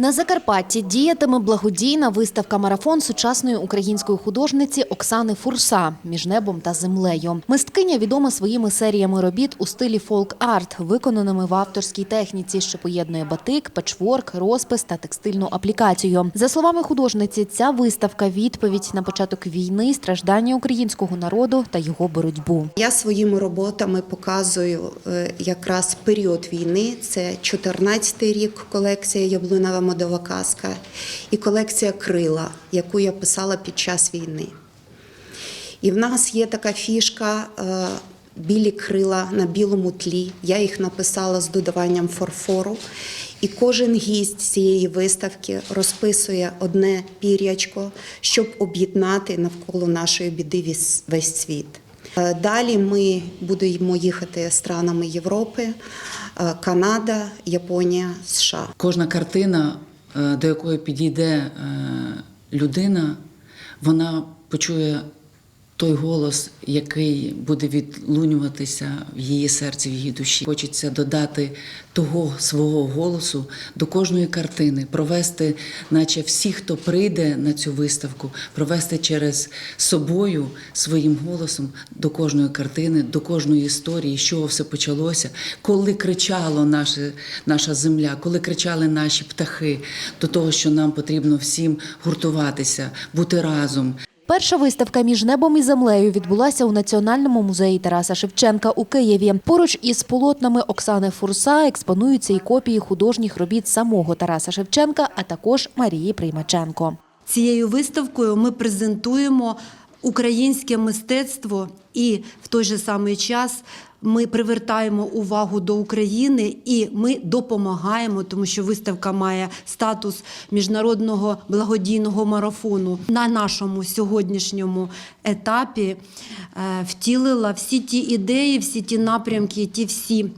На Закарпатті діятиме благодійна виставка марафон сучасної української художниці Оксани Фурса між небом та землею. Мисткиня відома своїми серіями робіт у стилі фолк-арт, виконаними в авторській техніці, що поєднує батик, печворк, розпис та текстильну аплікацію. За словами художниці, ця виставка відповідь на початок війни, страждання українського народу та його боротьбу. Я своїми роботами показую е, якраз період війни. Це 14-й рік колекція Яблунева модова казка і колекція Крила, яку я писала під час війни. І в нас є така фішка. е, Білі крила на білому тлі. Я їх написала з додаванням фарфору. І кожен гість цієї виставки розписує одне пір'ячко, щоб об'єднати навколо нашої біди весь світ. Е, Далі ми будемо їхати странами Європи, е, Канада, Японія, США. Кожна картина, е, до якої підійде людина, вона почує той голос, який буде відлунюватися в її серці, в її душі. Хочеться додати того свого голосу до кожної картини, провести, наче всі, хто прийде на цю виставку, провести через собою своїм голосом до кожної картини, до кожної історії, з чого все почалося, коли кричало наше, наша земля, коли кричали наші птахи, до того, що нам потрібно всім гуртуватися, бути разом. Перша виставка між небом і землею відбулася у Національному музеї Тараса Шевченка у Києві. Поруч із полотнами Оксани Фурса експонуються і копії художніх робіт самого Тараса Шевченка, а також Марії Приймаченко. Цією виставкою ми презентуємо українське мистецтво і в той же самий час ми привертаємо увагу до України і ми допомагаємо, тому що виставка має статус міжнародного благодійного марафону. На нашому сьогоднішньому етапі е, втілила всі ті ідеї, всі ті напрямки, ті всі.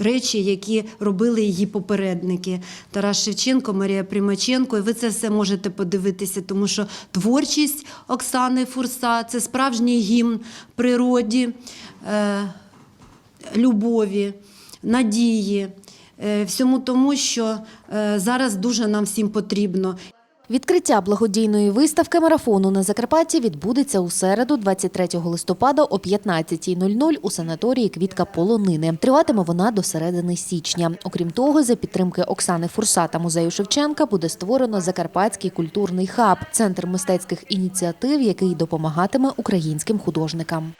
Речі, які робили її попередники Тарас Шевченко, Марія Примаченко. І ви це все можете подивитися, тому що творчість Оксани Фурса це справжній гімн природі, е, любові, надії. е, Всьому тому, що е, зараз дуже нам всім потрібно. Відкриття благодійної виставки марафону на Закарпатті відбудеться у середу, 23 листопада о 15.00 у санаторії Квітка Полонини. Триватиме вона до середини січня. Окрім того, за підтримки Оксани Фурса та музею Шевченка буде створено Закарпатський культурний хаб центр мистецьких ініціатив, який допомагатиме українським художникам.